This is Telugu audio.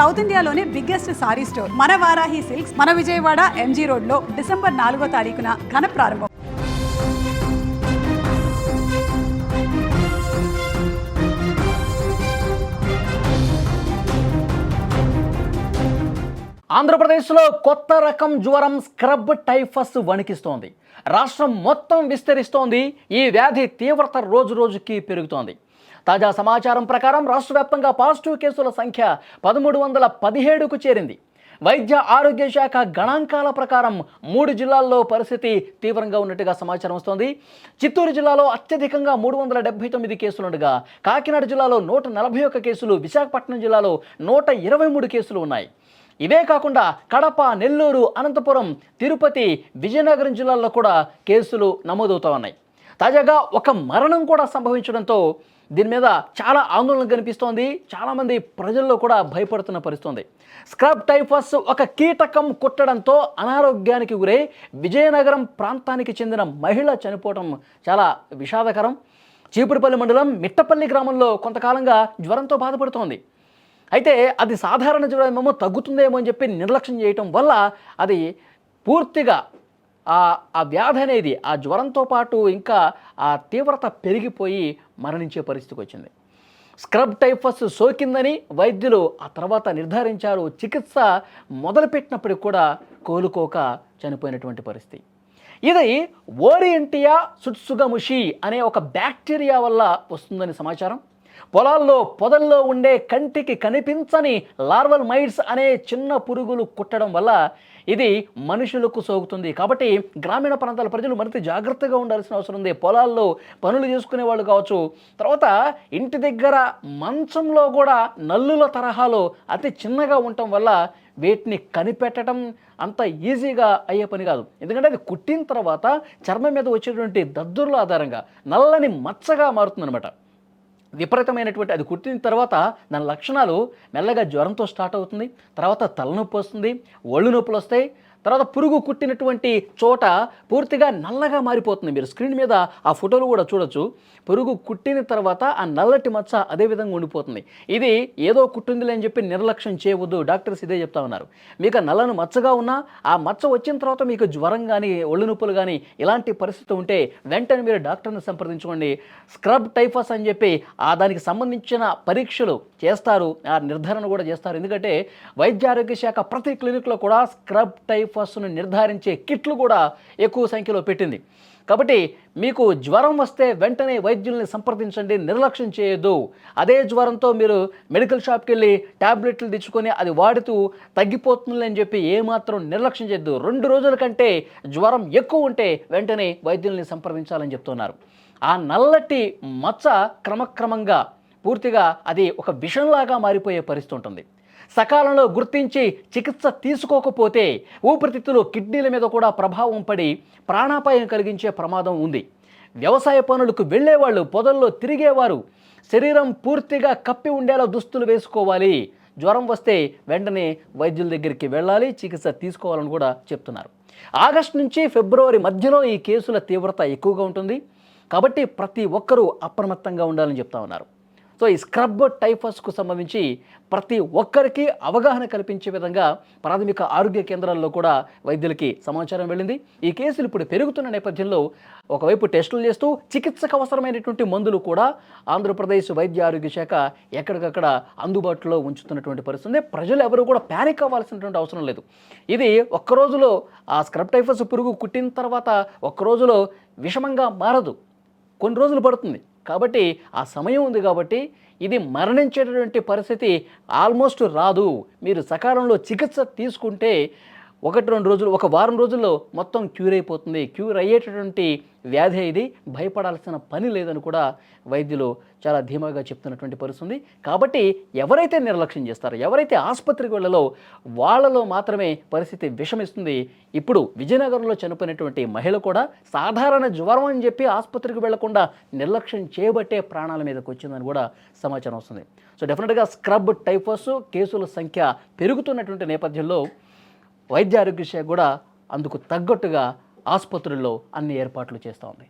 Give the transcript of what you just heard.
సౌత్ ఇండియాలోనే బిగ్గెస్ట్ సారీ స్టోర్ మన వారాహి సిల్క్స్ మన విజయవాడ ఎంజీ రోడ్లో డిసెంబర్ నాలుగో తారీఖున ఘన ప్రారంభం. ఆంధ్రప్రదేశ్లో కొత్త రకం జ్వరం స్క్రబ్ టైఫస్ వణికిస్తోంది. రాష్ట్రం మొత్తం విస్తరిస్తోంది. ఈ వ్యాధి తీవ్రత రోజు రోజుకి పెరుగుతోంది. తాజా సమాచారం ప్రకారం రాష్ట్ర వ్యాప్తంగా పాజిటివ్ కేసుల సంఖ్య పదమూడు వందల పదిహేడుకు చేరింది. వైద్య ఆరోగ్య శాఖ గణాంకాల ప్రకారం మూడు జిల్లాల్లో పరిస్థితి తీవ్రంగా ఉన్నట్టుగా సమాచారం వస్తోంది. చిత్తూరు జిల్లాలో అత్యధికంగా మూడు వందల డెబ్బై తొమ్మిది కేసులుండగా కాకినాడ జిల్లాలో నూట నలభై ఒక్క కేసులు విశాఖపట్నం జిల్లాలో నూట ఇరవై మూడు కేసులు ఉన్నాయి. ఇవే కాకుండా కడప నెల్లూరు అనంతపురం తిరుపతి విజయనగరం జిల్లాల్లో కూడా కేసులు నమోదవుతూ ఉన్నాయి. తాజాగా ఒక మరణం కూడా సంభవించడంతో దీని మీద చాలా ఆందోళన కనిపిస్తోంది. చాలామంది ప్రజల్లో కూడా భయపడుతున్న పరిస్థితుంది. స్క్రబ్ టైఫస్ ఒక కీటకం కుట్టడంతో అనారోగ్యానికి గురై విజయనగరం ప్రాంతానికి చెందిన మహిళ చనిపోవడం చాలా విషాదకరం. చీపురుపల్లి మండలం మిట్టపల్లి గ్రామంలో కొంతకాలంగా జ్వరంతో బాధపడుతోంది. అయితే అది సాధారణ జ్వరమేమో తగ్గుతుందేమో అని చెప్పి నిర్లక్ష్యం చేయటం వల్ల అది పూర్తిగా ఆ ఆ వ్యాధి అనేది ఆ జ్వరంతో పాటు ఇంకా ఆ తీవ్రత పెరిగిపోయి మరణించే పరిస్థితికి వచ్చింది. స్క్రబ్ టైఫస్ సోకిందని వైద్యులు ఆ తర్వాత నిర్ధారించారు. చికిత్స మొదలుపెట్టినప్పటికి కూడా కోలుకోక చనిపోయినటువంటి పరిస్థితి. ఇది ఓరియంటియా సుట్సుగముషి అనే ఒక బ్యాక్టీరియా వల్ల వస్తుందని సమాచారం. పొలాల్లో పొదల్లో ఉండే కంటికి కనిపించని లార్వల్ మైడ్స్ అనే చిన్న పురుగులు కుట్టడం వల్ల ఇది మనుషులకు సోకుతుంది. కాబట్టి గ్రామీణ ప్రాంతాల ప్రజలు మరింత జాగ్రత్తగా ఉండాల్సిన అవసరం ఉంది. పొలాల్లో పనులు చేసుకునే వాళ్ళు కావచ్చు. తర్వాత ఇంటి దగ్గర మంచంలో కూడా నల్లుల తరహాలో అతి చిన్నగా ఉండటం వల్ల వీటిని కనిపెట్టడం అంత ఈజీగా అయ్యే పని కాదు. ఎందుకంటే అది కుట్టిన తర్వాత చర్మం మీద వచ్చేటువంటి దద్దుర్ల ఆధారంగా నల్లని మచ్చగా మారుతుందనమాట విపరీతమైనటువంటి అది కుట్టిన తర్వాత దాని లక్షణాలు మెల్లగా జ్వరంతో స్టార్ట్ అవుతుంది. తర్వాత తలనొప్పి వస్తుంది ఒళ్ళు నొప్పులు వస్తాయి తర్వాత పురుగు కుట్టినటువంటి చోట పూర్తిగా నల్లగా మారిపోతుంది మీరు స్క్రీన్ మీద ఆ ఫోటోలు కూడా చూడొచ్చు. పురుగు కుట్టిన తర్వాత ఆ నల్లటి మచ్చ అదే విధంగా ఉండిపోతుంది. ఇది ఏదో కుట్టిందిలే అని చెప్పి నిర్లక్ష్యం చేయవద్దు. డాక్టర్స్ ఇదే చెప్తా ఉన్నారు. మీకు నల్లను మచ్చగా ఉన్నా ఆ మచ్చ వచ్చిన తర్వాత మీకు జ్వరం కానీ ఒళ్ళు నొప్పులు కానీ ఇలాంటి పరిస్థితి ఉంటే వెంటనే మీరు డాక్టర్ని సంప్రదించుకోండి. స్క్రబ్ టైఫస్ అని చెప్పి ఆ దానికి సంబంధించిన పరీక్షలు చేస్తారు. ఆ నిర్ధారణ కూడా చేస్తారు. ఎందుకంటే వైద్య ఆరోగ్య శాఖ ప్రతి క్లినిక్లో కూడా స్క్రబ్ టైఫస్ను నిర్ధారించే కిట్లు కూడా ఎక్కువ సంఖ్యలో పెట్టింది. కాబట్టి మీకు జ్వరం వస్తే వెంటనే వైద్యుల్ని సంప్రదించండి నిర్లక్ష్యం చేయొద్దు. అదే జ్వరంతో మీరు మెడికల్ షాప్కి వెళ్ళి ట్యాబ్లెట్లు తెచ్చుకొని అది వాడుతూ తగ్గిపోతుంది అని చెప్పి ఏమాత్రం నిర్లక్ష్యం చేయొద్దు. రెండు రోజుల కంటే జ్వరం ఎక్కువ ఉంటే వెంటనే వైద్యుల్ని సంప్రదించాలని చెప్తున్నారు. ఆ నల్లటి మచ్చ క్రమక్రమంగా పూర్తిగా అది ఒక విషంలాగా మారిపోయే పరిస్థితి ఉంటుంది. సకాలంలో గుర్తించి చికిత్స తీసుకోకపోతే ఊపిరితిత్తులు కిడ్నీల మీద కూడా ప్రభావం పడి ప్రాణాపాయం కలిగించే ప్రమాదం ఉంది. వ్యవసాయ పనులకు వెళ్ళేవాళ్ళు పొదల్లో తిరిగేవారు. శరీరం పూర్తిగా కప్పి ఉండేలా దుస్తులు వేసుకోవాలి. జ్వరం వస్తే వెంటనే వైద్యుల దగ్గరికి వెళ్ళాలి చికిత్స తీసుకోవాలని కూడా చెప్తున్నారు. ఆగస్టు నుంచి ఫిబ్రవరి మధ్యలో ఈ కేసుల తీవ్రత ఎక్కువగా ఉంటుంది. కాబట్టి ప్రతి ఒక్కరూ అప్రమత్తంగా ఉండాలని చెప్తా ఉన్నారు. సో ఈ స్క్రబ్ టైఫస్కు సంబంధించి ప్రతి ఒక్కరికి అవగాహన కల్పించే విధంగా ప్రాథమిక ఆరోగ్య కేంద్రాల్లో కూడా వైద్యులకి సమాచారం వెళ్ళింది. ఈ కేసులు ఇప్పుడు పెరుగుతున్న నేపథ్యంలో ఒకవైపు టెస్టులు చేస్తూ చికిత్సకు అవసరమైనటువంటి మందులు కూడా ఆంధ్రప్రదేశ్ వైద్య ఆరోగ్య శాఖ ఎక్కడికక్కడ అందుబాటులో ఉంచుతున్నటువంటి పరిస్థితి ప్రజలు ఎవరు కూడా ప్యానిక్ అవ్వాల్సినటువంటి అవసరం లేదు. ఇది ఒక్క రోజులో ఆ స్క్రబ్ టైఫస్ పురుగు కుట్టిన తర్వాత ఒక్క రోజులో విషమంగా మారదు. కొన్ని రోజులు పడుతుంది. కాబట్టి ఆ సమయం ఉంది కాబట్టి ఇది మరణించేటటువంటి పరిస్థితి ఆల్మోస్ట్ రాదు. మీరు సకాలంలో చికిత్స తీసుకుంటే ఒకటి రెండు రోజులు ఒక వారం రోజుల్లో మొత్తం క్యూర్ అయిపోతుంది. క్యూర్ అయ్యేటటువంటి వ్యాధి ఇది. భయపడాల్సిన పని లేదని కూడా వైద్యులు చాలా ధీమాగా చెప్తున్నటువంటి పరిస్థితుంది కాబట్టి ఎవరైతే నిర్లక్ష్యం చేస్తారో ఎవరైతే ఆసుపత్రికి వెళ్ళలో వాళ్ళలో మాత్రమే పరిస్థితి విషమిస్తుంది. ఇప్పుడు విజయనగరంలో చనిపోయినటువంటి మహిళ కూడా సాధారణ జ్వరం అని చెప్పి ఆసుపత్రికి వెళ్ళకుండా నిర్లక్ష్యం చేయబట్టే ప్రాణాల మీదకి వచ్చిందని కూడా సమాచారం వస్తుంది. సో డెఫినెట్గా స్క్రబ్ టైఫస్ కేసుల సంఖ్య పెరుగుతున్నటువంటి నేపథ్యంలో వైద్య ఆరోగ్య శాఖ కూడా అందుకు తగ్గట్టుగా ఆసుపత్రుల్లో అన్ని ఏర్పాట్లు చేస్తూ ఉంది.